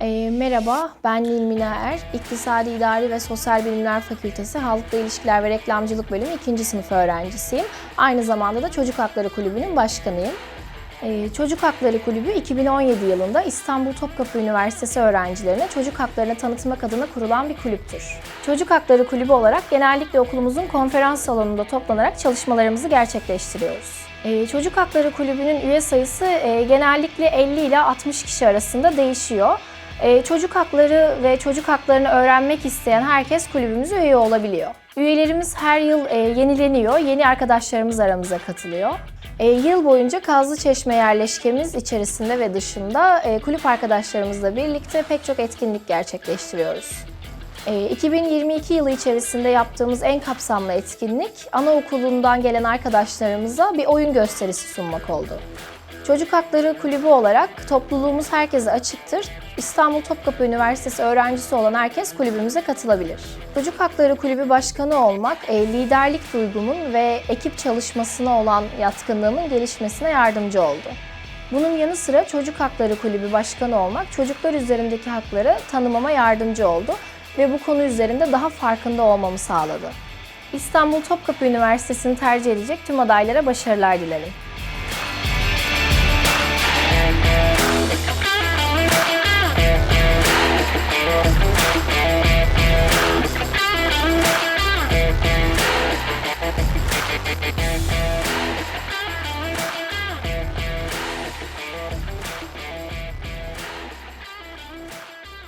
Merhaba, ben Nilmina Er. İktisadi İdari ve Sosyal Bilimler Fakültesi Halkla İlişkiler ve Reklamcılık Bölümü 2. sınıf öğrencisiyim. Aynı zamanda da Çocuk Hakları Kulübü'nün başkanıyım. Ee, Çocuk Hakları Kulübü 2017 yılında İstanbul Topkapı Üniversitesi öğrencilerine çocuk haklarını tanıtmak adına kurulan bir kulüptür. Çocuk Hakları Kulübü olarak genellikle okulumuzun konferans salonunda toplanarak çalışmalarımızı gerçekleştiriyoruz. Ee, Çocuk Hakları Kulübü'nün üye sayısı e, genellikle 50 ile 60 kişi arasında değişiyor. Ee, Çocuk hakları ve çocuk haklarını öğrenmek isteyen herkes kulübümüze üye olabiliyor. Üyelerimiz her yıl e, yenileniyor, yeni arkadaşlarımız aramıza katılıyor. E, yıl boyunca Kazlı Çeşme yerleşkemiz içerisinde ve dışında e, kulüp arkadaşlarımızla birlikte pek çok etkinlik gerçekleştiriyoruz. E, 2022 yılı içerisinde yaptığımız en kapsamlı etkinlik, anaokulundan gelen arkadaşlarımıza bir oyun gösterisi sunmak oldu. Çocuk Hakları Kulübü olarak topluluğumuz herkese açıktır. İstanbul Topkapı Üniversitesi öğrencisi olan herkes kulübümüze katılabilir. Çocuk Hakları Kulübü Başkanı olmak, e, liderlik duygumun ve ekip çalışmasına olan yatkınlığımın gelişmesine yardımcı oldu. Bunun yanı sıra Çocuk Hakları Kulübü Başkanı olmak, çocuklar üzerindeki hakları tanımama yardımcı oldu ve bu konu üzerinde daha farkında olmamı sağladı. İstanbul Topkapı Üniversitesi'ni tercih edecek tüm adaylara başarılar dilerim.